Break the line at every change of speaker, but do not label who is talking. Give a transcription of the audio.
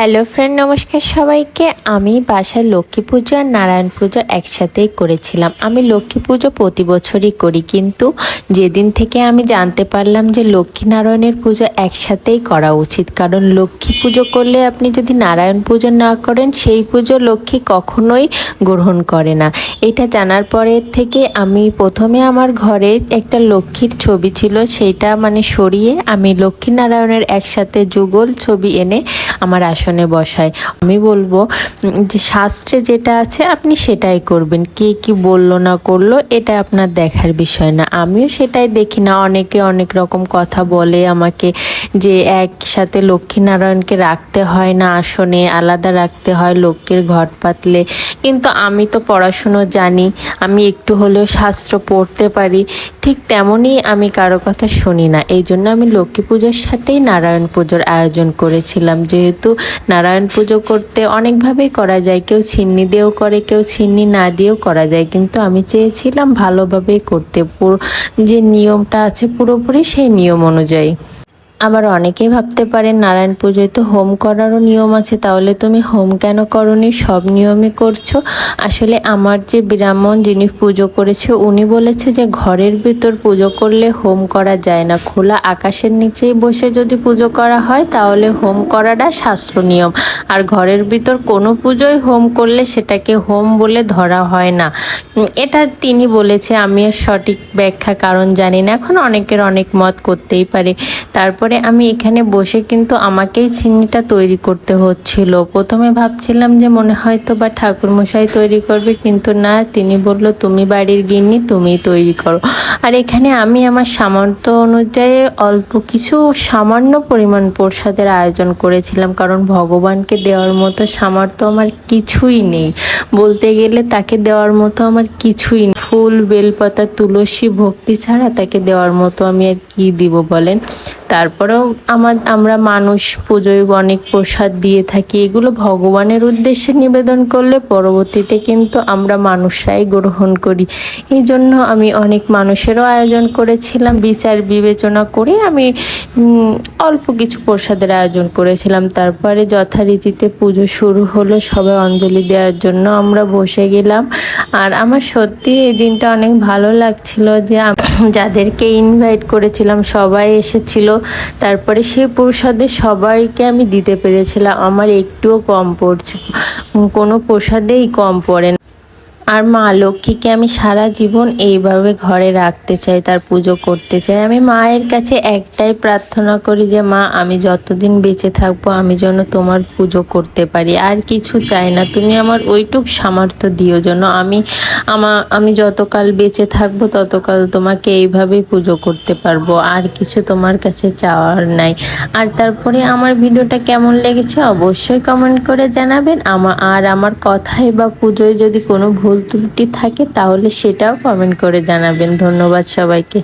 Hello friend, নমস্কার সবাইকে। আমি বাসায় লক্ষ্মী পুজো আর নারায়ণ পুজো একসাথেই করেছিলাম। আমি লক্ষ্মী পুজো প্রতি বছরই করি, কিন্তু যেদিন থেকে আমি জানতে পারলাম যে লক্ষ্মী নারায়ণের পুজো একসাথেই করা উচিত, কারণ লক্ষ্মী পুজো করলে আপনি যদি নারায়ণ পুজো না করেন, সেই পুজো লক্ষ্মী কখনোই গ্রহণ করে না। এটা জানার পরে থেকে আমি প্রথমে আমার ঘরে একটা লক্ষ্মীর ছবি ছিল সেইটা মানে সরিয়ে আমি লক্ষ্মী নারায়ণের একসাথে যুগল ছবি এনে আমার আসনে বসায়। আমি বলব যে শাস্ত্রে যেটা আছে, আপনি সেটাই করবেন। কে কি বলল না করল, এটা আপনার দেখার বিষয় না। আমিও সেটাই দেখি না। অনেকে অনেক রকম কথা বলে আমাকে যে একসাথে লক্ষ্মীনারায়ণকে রাখতে হয় না আসনে, আলাদা রাখতে হয় লক্ষ্মীর ঘট পাতলে। কিন্তু আমি তো পড়াশুনো জানি, আমি একটু হলেও শাস্ত্র পড়তে পারি। ঠিক তেমনই আমি কারও কথা শুনি না। এই জন্য আমি লক্ষ্মী পুজোর সাথেই নারায়ণ পুজোর আয়োজন করেছিলাম। যেহেতু নারায়ণ পুজো করতে অনেকভাবেই করা যায়। কেউ ছিন্নি দিয়েও করে, কেউ ছিন্নি না দিয়েও করা যায়। কিন্তু আমি চেয়েছিলাম ভালোভাবেই করতে। যে নিয়মটা আছে পুরোপুরি সেই নিয়ম অনুযায়ী। আবার অনেকেই ভাবতে পারেন, নারায়ণ পুজোয় তো হোম করারও নিয়ম আছে, তাহলে তুমি হোম কেন করনি? সব নিয়মই করছ। আসলে আমার যে ব্রাহ্মণ যিনি পুজো করেছে, উনি বলেছে যে ঘরের ভিতর পুজো করলে হোম করা যায় না। খোলা আকাশের নিচেই বসে যদি পুজো করা হয়, তাহলে হোম করাটা শাস্ত্র নিয়ম। আর ঘরের ভিতর কোনো পুজোয় হোম করলে সেটাকে হোম বলে ধরা হয় না। এটা তিনি বলেছে, আমি সঠিক ব্যাখ্যা কারণ জানি না। এখন অনেকের অনেক মত করতেই পারে। তারপরে আমি এখানে বসে কিন্তু আমাকেই চিনিটা তৈরি করতে হচ্ছিল প্রথমে ভাবছিলাম যে মনে হয়তো বা ঠাকুরমশাই তৈরি করবে, কিন্তু না, তিনি বলল, তুমি বাড়ির গিন্নি তুমি তৈরি করো আর এখানে আমি আমার সামর্থ্য অনুযায়ী অল্প কিছু সামান্য পরিমাণ প্রসাদের আয়োজন করেছিলাম, কারণ ভগবানকে দেওয়ার মতো সামর্থ্য আমার কিছুই নেই বলতে গেলে তাকে দেওয়ার মতো আমার কিছুই নেই। ফুল, বেলপাতা, তুলসী, ভক্তি ছাড়া তাকে দেওয়ার মতো আমি আর কি দিব বলেন? তারপরেও আমার, আমরা মানুষ পুজোয় অনেক প্রসাদ দিয়ে থাকি, এগুলো ভগবানের উদ্দেশ্যে নিবেদন করলে পরবর্তীতে কিন্তু আমরা মানুষরাই গ্রহণ করি। এই জন্য আমি অনেক মানুষেরও আয়োজন করেছিলাম, বিচার, বিবেচনা করে আমি অল্প কিছু প্রসাদের আয়োজন করেছিলাম। তারপরে যথারীতিতে পুজো শুরু হলো, সবাই অঞ্জলি দেওয়ার জন্য আমরা বসে গেলাম। আর আমার সত্যি এই দিনটা অনেক ভালো লাগছিল যে যাদেরকে ইনভাইট করেছিলাম, সবাই এসেছিল। তারপরে সেই প্রসাদের সবাইকে আমি দিতে পেরেছিলাম। আমার একটুও কম পড়ছে, কোনো প্রসাদেই কম পড়ে না। আর মা লক্ষ্মীকে আমি সারা জীবন এইভাবে ঘরে রাখতে চাই, তার পুজো করতে চাই। আমি মায়ের কাছে একটাই প্রার্থনা করি যে, মা, আমি যতদিন বেঁচে থাকব, আমি যেন তোমার পুজো করতে পারি। আর কিছু চাই না। তুমি আমার ওইটুক সামর্থ্য দিও যেন আমি আমা, আমি যতকাল বেঁচে থাকব, ততকাল তোমাকে এইভাবেই পুজো করতে পারব। আর কিছু তোমার কাছে চাওয়ার নাই। আর তারপরে আমার ভিডিওটা কেমন লেগেছে অবশ্যই কমেন্ট করে জানাবেন। আমা, আর আমার কথায় বা পুজোয় যদি কোনো ভুল ত্রুটি থাকে তাহলে সেটাও কমেন্ট করে জানাবেন। ধন্যবাদ সবাইকে।